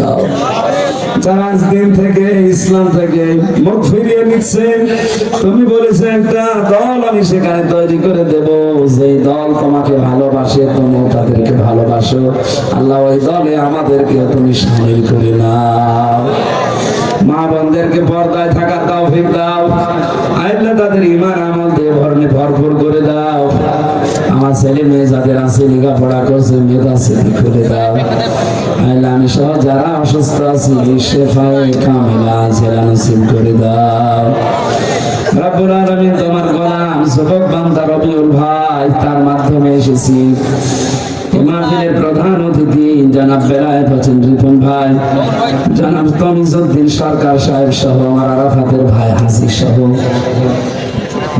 দাও যারা আজদিন থেকে, ইসলাম থেকে মুখ ফিরিয়ে তুমি বলেছ একটা দল আমি সেখানে তৈরি করে দেব। দল তোমাকে ভালোবাসে তুমি তাদেরকে ভালোবাসো। আল্লাহ ওই দলে আমাদেরকে তুমি সামিল করে নাও। মা বোনদেরকে পর্দায় থাকার তৌফিক দাও। আল্লাহ তাদের ইমান আমল দিয়ে ভরণে ভরপুর করে দাও। ছেলে মেয়ে যাদের আছে, লেখাপড়া করছে, মেধা ছেলে খুলে দাও। আমি সহ যারা অসুস্থ আছি, শেফায় কামিলা ছেলে নসিব করে দাও। প্রধান অতিথি ভাই, জনাব সরকার সাহেব সহ, আমার আরাফাতের ভাই হাসি সহ।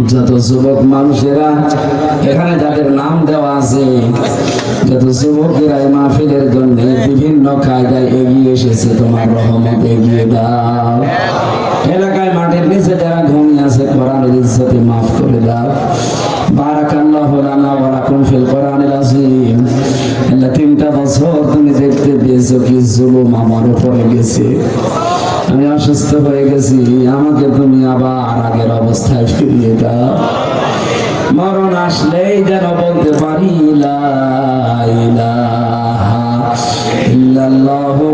যত যুবক মানুষেরা এখানে যাদের নাম দেওয়া আছে, যত যুবকেরা এই মাহফিলের জন্য বিভিন্ন কায়দায় এগিয়ে এসেছে, তোমার রহমত এগিয়ে দাও। এলাকায় মাটির নিচে যারা ঘুমিয়ে আছে, কোরআনের ইজ্জতে মাফ করে দাও। বারাকাল্লাহু লানা ওয়া ফিল কোরআনিল আযীম। আল্লাহ তিনটা বছর তুমি দেখতে পেয়েছ কি জুলুম আমার উপরে গেছে। আমি অসুস্থ হয়ে গেছি, আমাকে তুমি আবার অবস্থায় ফিরিয়ে দাও মরণ আসলেই যেন বলতে পারি লাইলা ইল্লাল্লাহু